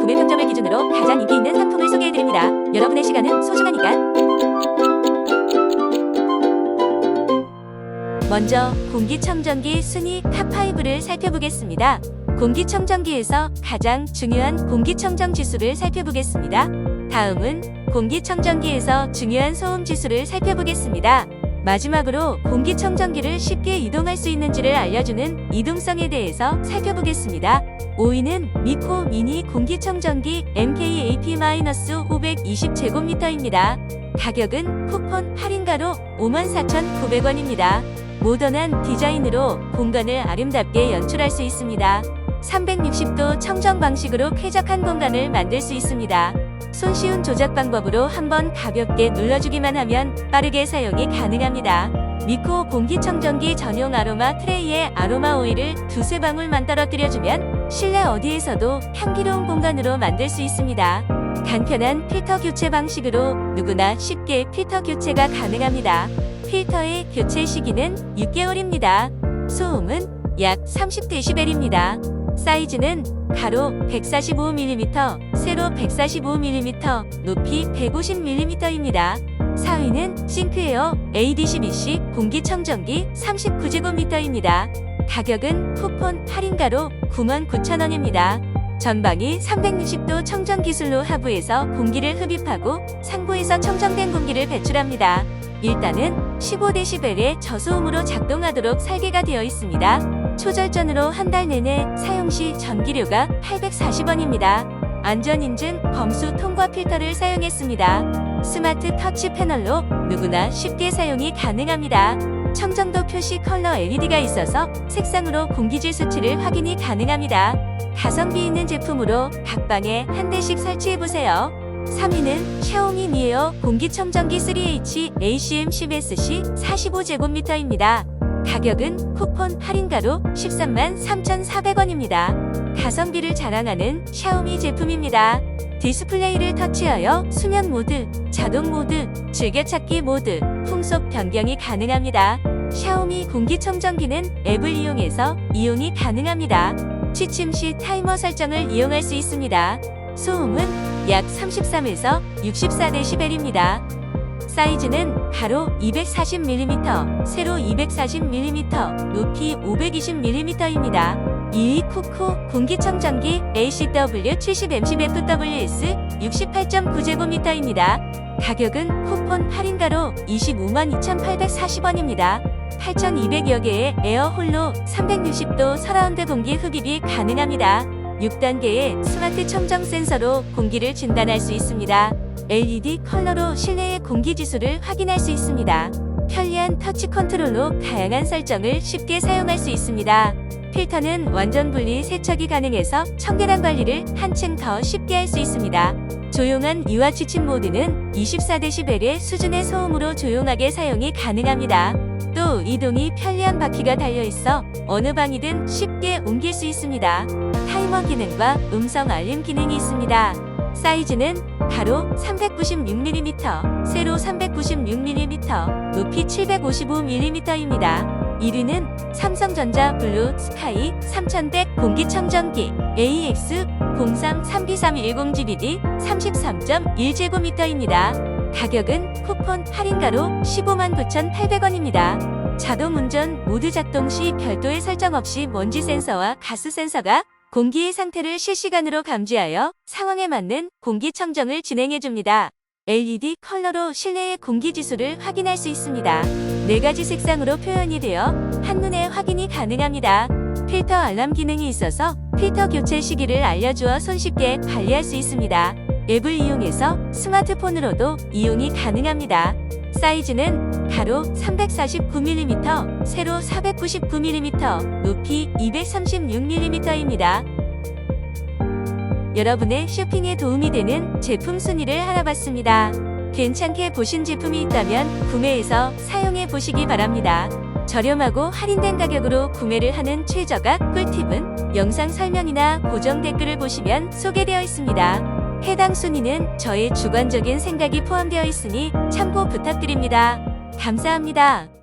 구매 평점을 기준으로 가장 인기 있는 상품을 소개해드립니다. 여러분의 시간은 소중하니까. 먼저 공기청정기 순위 탑5를 살펴보겠습니다. 공기청정기에서 가장 중요한 공기청정 지수를 살펴보겠습니다. 다음은 공기청정기에서 중요한 소음 지수를 살펴보겠습니다. 마지막으로 공기청정기를 쉽게 이동할 수 있는지를 알려주는 이동성에 대해서 살펴보겠습니다. 5위는 미코 미니 공기청정기 MKAP-520제곱미터입니다. 가격은 쿠폰 할인가로 54,900원입니다. 모던한 디자인으로 공간을 아름답게 연출할 수 있습니다. 360도 청정 방식으로 쾌적한 공간을 만들 수 있습니다. 손쉬운 조작 방법으로 한번 가볍게 눌러주기만 하면 빠르게 사용이 가능합니다. 미코 공기청정기 전용 아로마 트레이에 아로마 오일을 두세 방울만 떨어뜨려주면 실내 어디에서도 향기로운 공간으로 만들 수 있습니다. 간편한 필터 교체 방식으로 누구나 쉽게 필터 교체가 가능합니다. 필터의 교체 시기는 6개월입니다. 소음은 약 30dB입니다. 사이즈는 가로 145mm, 세로 145mm, 높이 150mm입니다. 4위는 싱크에어 ADC-BC 공기청정기 39제곱미터입니다. 가격은 쿠폰 할인가로 99,000원입니다. 전방이 360도 청정 기술로 하부에서 공기를 흡입하고 상부에서 청정된 공기를 배출합니다. 일단은 15dB의 저소음으로 작동하도록 설계가 되어 있습니다. 초절전으로 한 달 내내 사용 시 전기료가 840원입니다. 안전인증 범수 통과 필터를 사용했습니다. 스마트 터치 패널로 누구나 쉽게 사용이 가능합니다. 청정도 표시 컬러 LED가 있어서 색상으로 공기질 수치를 확인이 가능합니다. 가성비 있는 제품으로 각 방에 한 대씩 설치해보세요. 3위는 샤오미 미에어 공기청정기 3H ACM10SC 45제곱미터입니다. 가격은 쿠폰 할인가로 13만 3,400원입니다. 가성비를 자랑하는 샤오미 제품입니다. 디스플레이를 터치하여 수면 모드, 자동 모드, 즐겨찾기 모드, 풍속 변경이 가능합니다. 샤오미 공기청정기는 앱을 이용해서 이용이 가능합니다. 취침 시 타이머 설정을 이용할 수 있습니다. 소음은 약 33에서 64dB입니다. 사이즈는 가로 240mm, 세로 240mm, 높이 520mm입니다. 2위 쿠쿠 공기청정기 ACW70MCFWS 68.9제곱미터입니다. 가격은 쿠폰 할인가로 25만 2,840원입니다. 8,200여 개의 에어홀로 360도 서라운드 공기 흡입이 가능합니다. 6단계의 스마트 청정 센서로 공기를 진단할 수 있습니다. LED 컬러로 실내의 공기 지수를 확인할 수 있습니다. 편리한 터치 컨트롤로 다양한 설정을 쉽게 사용할 수 있습니다. 필터는 완전 분리 세척이 가능해서 청결한 관리를 한층 더 쉽게 할 수 있습니다. 조용한 유화 취침 모드는 24dB의 수준의 소음으로 조용하게 사용이 가능합니다. 또 이동이 편리한 바퀴가 달려 있어 어느 방이든 쉽게 옮길 수 있습니다. 타이머 기능과 음성 알림 기능이 있습니다. 사이즈는 가로 396mm, 세로 396mm, 높이 755mm입니다. 1위는 삼성전자 블루 스카이 3100 공기청정기 AX 03-3B310GBD 33.1제곱미터입니다. 가격은 쿠폰 할인가로 159,800원입니다. 자동 운전 모드 작동 시 별도의 설정 없이 먼지 센서와 가스 센서가 공기의 상태를 실시간으로 감지하여 상황에 맞는 공기 청정을 진행해줍니다. LED 컬러로 실내의 공기 지수를 확인할 수 있습니다. 네 가지 색상으로 표현이 되어 한눈에 확인이 가능합니다. 필터 알람 기능이 있어서 필터 교체 시기를 알려주어 손쉽게 관리할 수 있습니다. 앱을 이용해서 스마트폰으로도 이용이 가능합니다. 사이즈는 가로 349mm, 세로 499mm, 높이 236mm입니다. 여러분의 쇼핑에 도움이 되는 제품 순위를 알아봤습니다. 괜찮게 보신 제품이 있다면 구매해서 사용해 보시기 바랍니다. 저렴하고 할인된 가격으로 구매를 하는 최저가 꿀팁은 영상 설명이나 고정 댓글을 보시면 소개되어 있습니다. 해당 순위는 저의 주관적인 생각이 포함되어 있으니 참고 부탁드립니다. 감사합니다.